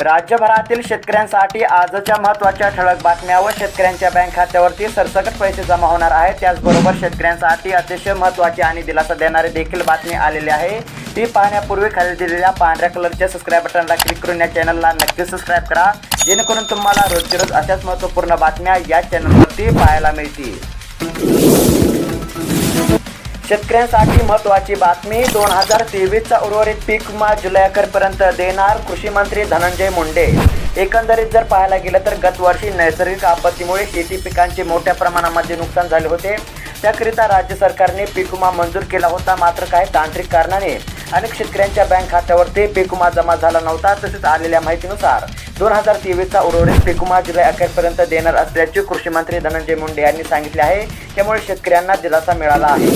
राज्यभरातील शेतकऱ्यांसाठी आजच्या महत्त्वाच्या ठळक बातम्या व शेतकऱ्यांच्या बँक खात्यावरती सरसकट पैसे जमा होणार आहेत. त्याचबरोबर शेतकऱ्यांसाठी अतिशय महत्त्वाची आणि दिलासा देणारी देखील बातमी आलेली आहे. ती पाहण्यापूर्वी खाली दिलेल्या पांढऱ्या कलरच्या सबस्क्राईब बटनला क्लिक करून या चॅनलला नक्की सबस्क्राईब करा. जेणेकरून तुम्हाला रोजची रोज अशाच महत्त्वपूर्ण बातम्या या चॅनलवरती पाहायला मिळतील. शेतकऱ्यांसाठी महत्त्वाची बातमी दोन हजार तेवीसचा उर्वरित पीक विमा जुलै देणार कृषी मंत्री धनंजय मुंडे. एकंदरीत जर पाहायला गेलं तर गतवर्षी नैसर्गिक आपत्तीमुळे शेती पिकांचे मोठ्या प्रमाणामध्ये नुकसान झाले होते. त्याकरिता राज्य सरकारने पीक विमा मंजूर केला होता मात्र काही तांत्रिक कारणाने अनेक शेतकऱ्यांच्या बँक खात्यावरती ते विमा जमा झाला नव्हता तसेच आलेल्या माहितीनुसार दोन हजार तेवीसचा उर्वरित पीक जुलै अखेरपर्यंत देणार असल्याचे कृषी मंत्री धनंजय मुंडे यांनी सांगितले आहे. त्यामुळे शेतकऱ्यांना दिलासा मिळाला आहे.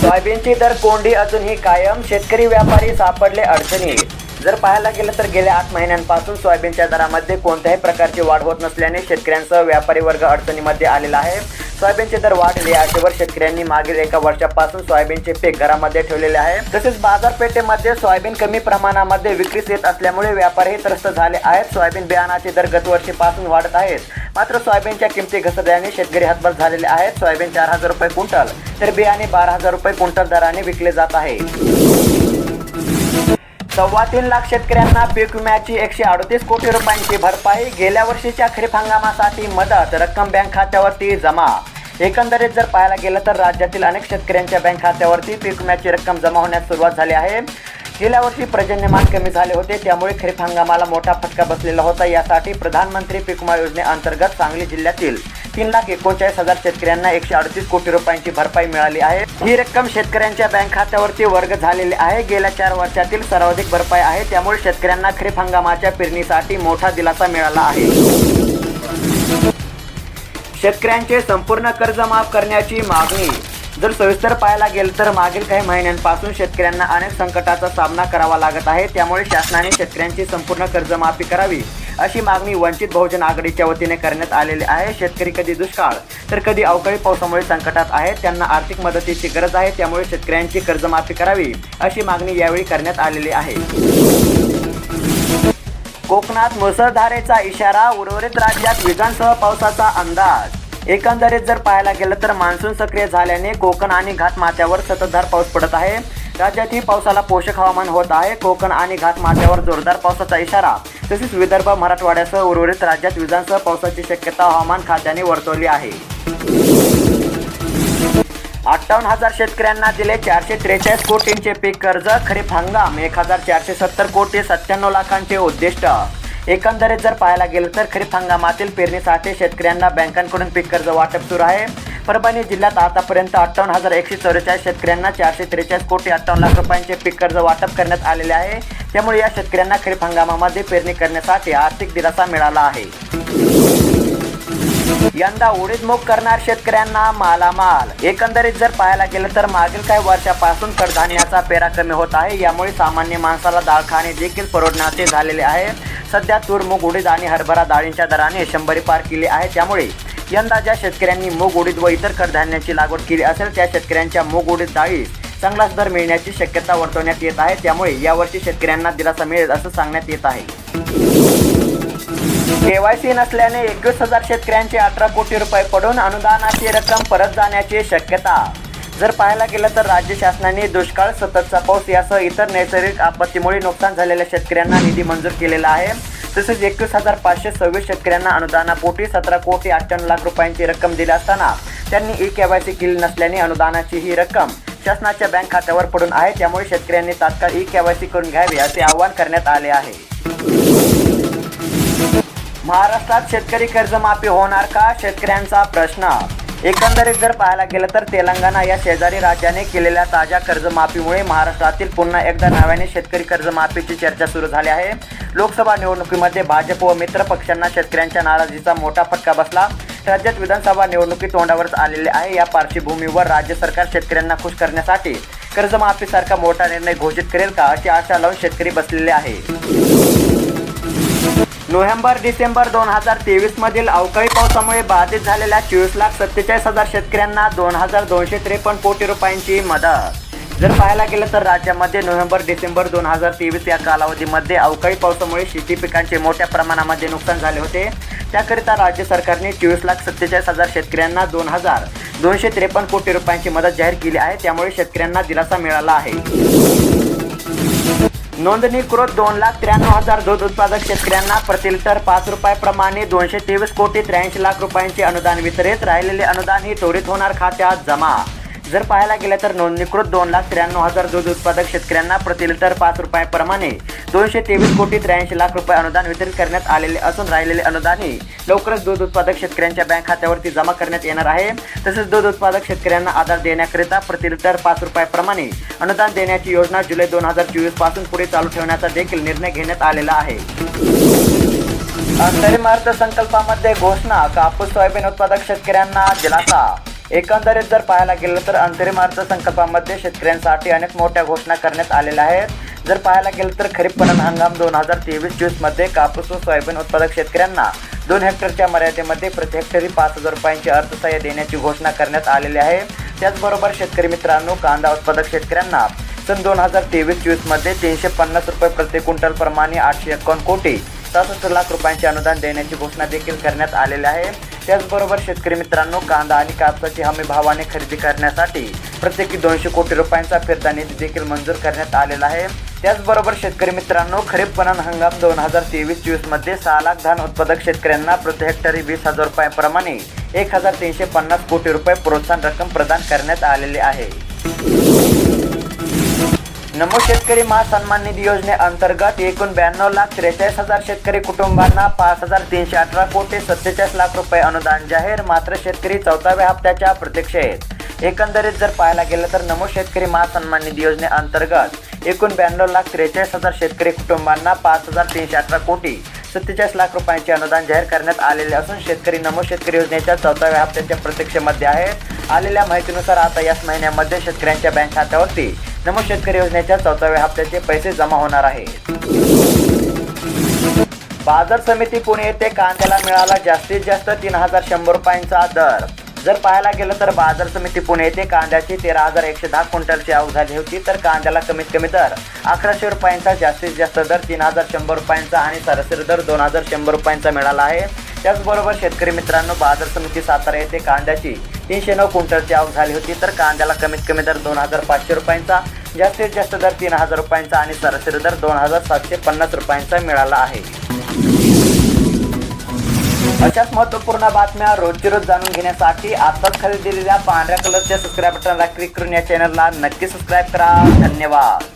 सोयाबीनची दर कोंडी अजूनही कायम. शेतकरी व्यापारी सापडले अडचणी जर पाहायला गेलं तर गेल्या आठ महिन्यांपासून सोयाबीनच्या दरामध्ये कोणत्याही प्रकारची वाढ होत नसल्याने शेतकऱ्यांसह व्यापारी वर्ग अडचणीमध्ये आलेला आहे. सोयाबीनचे दर वाढले. आशेवर शेतकऱ्यांनी मागील एका वर्षापासून सोयाबीनचे पीक घरामध्ये ठेवलेले आहे. तसेच बाजारपेठेमध्ये सोयाबीन कमी प्रमाणामध्ये विक्रीस येत असल्यामुळे व्यापारीही त्रस्त झाले आहेत. सोयाबीन बियाणाचे दर गतवर्षीपासून वाढत आहेत. मात्र सोयाबीनच्या किमती घसरल्याने शेतकरी हातभार झालेले आहेत. सोयाबीन चार हजार रुपये क्विंटल तर बियाणे बारा हजार रुपये क्विंटल दराने विकले जात आहे. सव्वा तीन लाख शेतकऱ्यांना पीक विम्याची एकशे अडतीस कोटी रुपयांची भरपाई. गेल्या वर्षीच्या खरीप हंगामासाठी मदत रक्कम बँक खात्यावरती जमा एकंदरीत जर पाहायला गेलं तर राज्यातील अनेक शेतकऱ्यांच्या बँक खात्यावरती पीक विम्याची रक्कम जमा होण्यास सुरुवात झाली आहे. गेल्या वर्षी पर्जन्यमान कमी झाले होते त्यामुळे खरीप हंगामाला मोठा फटका बसलेला होता. यासाठी प्रधानमंत्री पीक विमा योजनेअंतर्गत सांगली जिल्ह्यातील तीन लाख एकोणचाळीस हजार शेतकऱ्यांना एकशे अडतीस कोटी रुपयांची भरपाई मिळाली आहे. ही रक्कम शेतकऱ्यांच्या बँक खात्यावरती वर्ग झालेली आहे. गेल्या चार वर्षातील सर्वाधिक भरपाई आहे. त्यामुळे शेतकऱ्यांना खरीप हंगामाच्या पेरणीसाठी मोठा दिलासा मिळाला आहे. शेतकऱ्यांचे संपूर्ण कर्ज माफ करण्याची मागणी. जर सविस्तर पाहायला गेलं तर मागील काही महिन्यांपासून शेतकऱ्यांना अनेक संकटाचा सामना करावा लागत आहे. त्यामुळे शासनाने शेतकऱ्यांची संपूर्ण कर्जमाफी करावी अशी मागणी वंचित बहुजन आघाडीच्या वतीने करण्यात आलेली आहे. शेतकरी कधी दुष्काळ तर कधी अवकाळी पावसामुळे संकटात आहेत त्यांना आर्थिक मदतीची गरज आहे त्यामुळे शेतकऱ्यांची कर्जमाफी करावी अशी मागणी यावेळी करण्यात आलेली आहे. कोकणात मुसळधारेचा इशारा उर्वरित राज्यात विजांसह पावसाचा अंदाज. एकंदरीत जर पाहायला गेलं तर मान्सून सक्रिय झाल्याने कोकण आणि घाटमाथ्यावर सततधार पाऊस पडत आहे. राज्यातही पावसाला पोषक हवामान होत आहे. कोकण आणि घाटमाथ्यावर जोरदार पावसाचा इशारा. तसेच विदर्भ मराठवाड्यासह उर्वरित राज्यात विजांसह पावसाची शक्यता हवामान खात्याने वर्तवली आहे. अठ्ठावन्न हजार शेतकऱ्यांना दिले चारशे त्रेचाळीस कोटींचे पीक कर्ज. खरीप हंगाम एक हजार चारशे सत्तर कोटी सत्त्याण्णव लाखांचे उद्दिष्ट. एकंदरीत जर पाहायला गेलं तर खरीप हंगामातील पेरणीसाठी शेतकऱ्यांना बँकांकडून पीक कर्ज वाटप सुरू आहे. परभणी जिल्ह्यात आतापर्यंत अठ्ठावन्न हजार एकशे चौवेचाळीस शेतकऱ्यांना चारशे त्रेचाळीस कोटी अठ्ठावन्न लाख रुपयांचे पीक कर्ज वाटप करण्यात आलेले आहे. त्यामुळे या शेतकऱ्यांना खरीप हंगामामध्ये पेरणी करण्यासाठी आर्थिक दिलासा मिळाला आहे. यंदा उडीदमुग करणार शेतकऱ्यांना मालामाल. एकंदरीत जर पाहायला गेलं तर मागील काही वर्षापासून कडधान्याचा पेरा कमी होत आहे. यामुळे सामान्य माणसाला डाळ खाणे देखील परवडण्याचे झालेले आहे. सध्या तूर मूग उडीद आणि हरभरा डाळींच्या दराने शंभरी पार केली आहे. त्यामुळे यंदा ज्या शेतकऱ्यांनी मूग उडीद व इतर कडधान्याची लागवड केली असेल त्या शेतकऱ्यांच्या मूग उडीद डाळीस चांगलाच दर मिळण्याची शक्यता वर्तवण्यात येत आहे. त्यामुळे यावर्षी शेतकऱ्यांना दिलासा मिळेल असं सांगण्यात येत आहे. केवायसी नसल्याने एकवीस हजार शेतकऱ्यांचे अठरा कोटी रुपये पडून अनुदानाची रक्कम परत जाण्याची शक्यता. जर पाहायला गेलं तर राज्य शासनाने दुष्काळ सततचा पाऊस यासह इतर नैसर्गिक आपत्तीमुळे नुकसान झालेल्या शेतकऱ्यांना निधी मंजूर केलेला आहे. तसेच एकवीस हजार पाचशे सव्वीस शेतकऱ्यांना अनुदानापोटी सतरा कोटी अठ्ठ्याण्णव लाख रुपयांची रक्कम दिली असताना त्यांनी ई केवायसी केली नसल्याने अनुदानाची ही रक्कम शासनाच्या बँक खात्यावर पडून आहे. त्यामुळे शेतकऱ्यांनी तात्काळ ई केवायसी करून घ्यावी असे आवाहन करण्यात आले आहे. महाराष्ट्रात शेतकरी कर्जमाफी होणार का? शेतकऱ्यांचा प्रश्न. एकंदरीत जर पाहायला गेलं तर तेलंगणा या शेजारी राज्याने केलेल्या ताज्या कर्जमाफीमुळे महाराष्ट्रातील पुन्हा एकदा नव्याने शेतकरी कर्जमाफीची चर्चा सुरू झाली आहे. लोकसभा निवडणुकीमध्ये भाजप व मित्र पक्षांना शेतकऱ्यांच्या नाराजीचा मोठा फटका बसला. राज्यात विधानसभा निवडणुकी तोंडावरच आलेले आहे. या पार्श्वभूमीवर राज्य सरकार शेतकऱ्यांना खुश करण्यासाठी कर्जमाफीसारखा मोठा निर्णय घोषित करेल का अशी आशा लावून शेतकरी बसलेले आहे नोव्हेंबर डिसेंबर दोन हजार तेवीस मधील अवकाळी पावसामुळे बाधित झालेल्या चोवीस लाख सत्तेचाळीस हजार शेतकऱ्यांना दोन हजार दोनशे त्रेपन्न कोटी रुपयांची मदत. जर पाहायला गेलं तर राज्यामध्ये नोव्हेंबर डिसेंबर दोन हजार तेवीस या कालावधीमध्ये अवकाळी पावसामुळे शेती पिकांचे मोठ्या प्रमाणामध्ये नुकसान झाले होते. त्याकरिता राज्य सरकारने चोवीस लाख सत्तेचाळीस हजार शेतकऱ्यांना दोन हजार दोनशे त्रेपन्न कोटी रुपयांची मदत जाहीर केली आहे. त्यामुळे शेतकऱ्यांना दिलासा मिळाला आहे. नोंदणीकृत दोन लाख त्र्याण्णव हजार दूध उत्पादक शेतकऱ्यांना प्रतिलिटर पाच रुपयाप्रमाणे दोनशे तेवीस कोटी त्र्याऐंशी लाख रुपयांचे अनुदान वितरित. राहिलेले अनुदान ही त्वरित होणार खात्यात जमा. जर पाहायला गेलं तर नोंदणीकृत दोन लाख त्र्याण्णव हजार दूध उत्पादक शेतकऱ्यांना प्रति लिटर पाच रुपयाप्रमाणे दोनशे तेवीस कोटी त्र्याऐंशी लाख रुपये अनुदान वितरित करण्यात आलेले असून राहिलेले अनुदानही लवकरच दूध उत्पादक शेतकऱ्यांच्या बँक खात्यावरती जमा करण्यात येणार आहे. तसेच दूध उत्पादक शेतकऱ्यांना आधार देण्याकरिता प्रति लिटर पाच रुपयाप्रमाणे अनुदान देण्याची योजना जुलै दोन हजार चोवीसपासून पुढे चालू ठेवण्याचा देखील निर्णय घेण्यात आलेला आहे. अंतरिम अर्थसंकल्पामध्ये घोषणा कापूस सोयाबीन उत्पादक शेतकऱ्यांना दिलासा. एकंदरीत जर पाहायला गेलं तर अंतरिम अर्थसंकल्पामध्ये शेतकऱ्यांसाठी अनेक मोठ्या घोषणा करण्यात आलेल्या आहेत. जर पाहायला गेलं तर खरीप पणन हंगाम दोन हजार तेवीस चोवीसमध्ये कापूस व सोयाबीन उत्पादक शेतकऱ्यांना दोन हेक्टरच्या मर्यादेमध्ये प्रति हेक्टरी पाच हजार रुपयांचे अर्थसहाय्य देण्याची घोषणा करण्यात आलेली आहे. त्याचबरोबर शेतकरी मित्रांनो कांदा उत्पादक शेतकऱ्यांना सन दोन हजार तेवीस चोवीसमध्ये तीनशे पन्नास रुपये प्रति क्विंटल प्रमाणे आठशे एकावन्न कोटी सहासष्ट लाख रुपयांचे अनुदान देण्याची घोषणा देखील करण्यात आलेली आहे. त्याचबरोबर शेतकरी मित्रांनो कांदा आणि कापसाची हमी भावाने खरेदी करण्यासाठी प्रत्येकी दोनशे कोटी रुपयांचा फिरता निधी देखील मंजूर करण्यात आलेला आहे. त्याचबरोबर शेतकरी मित्रांनो खरीप पणन हंगाम दोन हजार तेवीस चोवीसमध्ये सहा लाख धान उत्पादक शेतकऱ्यांना प्रति हेक्टरी वीस हजार रुपयांप्रमाणे एक हजार तीनशे पन्नास कोटी रुपये प्रोत्साहन रक्कम प्रदान करण्यात आलेली आहे. नमो शेतकरी महासन्मान निधी योजनेअंतर्गत एकूण ब्याण्णव लाख त्रेचाळीस हजार शेतकरी कुटुंबांना पाच हजार तीनशे अठरा कोटी सत्तेचाळीस लाख रुपये अनुदान जाहीर मात्र शेतकरी चौथाव्या हप्त्याच्या प्रतीक्षेत. एकंदरीत जर पाहायला गेलं तर नमो शेतकरी महासन्मान निधी योजनेअंतर्गत एकूण ब्याण्णव लाख त्रेचाळीस हजार शेतकरी कुटुंबांना पाच हजार तीनशे अठरा कोटी सत्तेचाळीस लाख रुपयांचे अनुदान जाहीर करण्यात आलेले असून शेतकरी नमो शेतकरी योजनेच्या चौथाव्या हप्त्याच्या प्रतीक्षेमध्ये आहेत. आलेल्या माहितीनुसार आता याच महिन्यामध्ये शेतकऱ्यांच्या बँक खात्यावरती नमो शेतकरी योजनेच्या चौथाव्या हप्त्याचे पैसे जमा होणार आहेत. बाजार समिती पुणे येथे कांद्याला मिळाला जास्तीत जास्त तीन हजार शंभर रुपयांचा दर. जर पाहायला गेलं तर बाजार समिती पुणे येथे कांद्याची तेरा हजार एकशे दहा क्विंटलची आवक झाली होती तर कांद्याला कमीत कमी दर अकराशे रुपयांचा जास्तीत जास्त दर तीन हजार शंभर रुपयांचा आणि सरासरी दर दोन हजार शंभर रुपयांचा मिळाला आहे. त्याचबरोबर शेतकरी मित्रांनो बाजार समिती सातारा येथे कांद्याची तीनशे नऊ क्विंटलची आवक झाली होती. तर कांद्याला कमीत कमी दर दोन हजार पाचशे रुपयांचा जास्तीत जास्त दर तीन हजार रुपयांचा आणि सरासरी दर दोन हजार सातशे पन्नास रुपयांचा मिळाला आहे. अशाच महत्त्वपूर्ण बातम्या रोजची रोज जाणून घेण्यासाठी आताच दिलेल्या पांढऱ्या कलरच्या सबस्क्राईब बटनला क्लिक करून या चॅनलला नक्की सबस्क्राईब करा. धन्यवाद.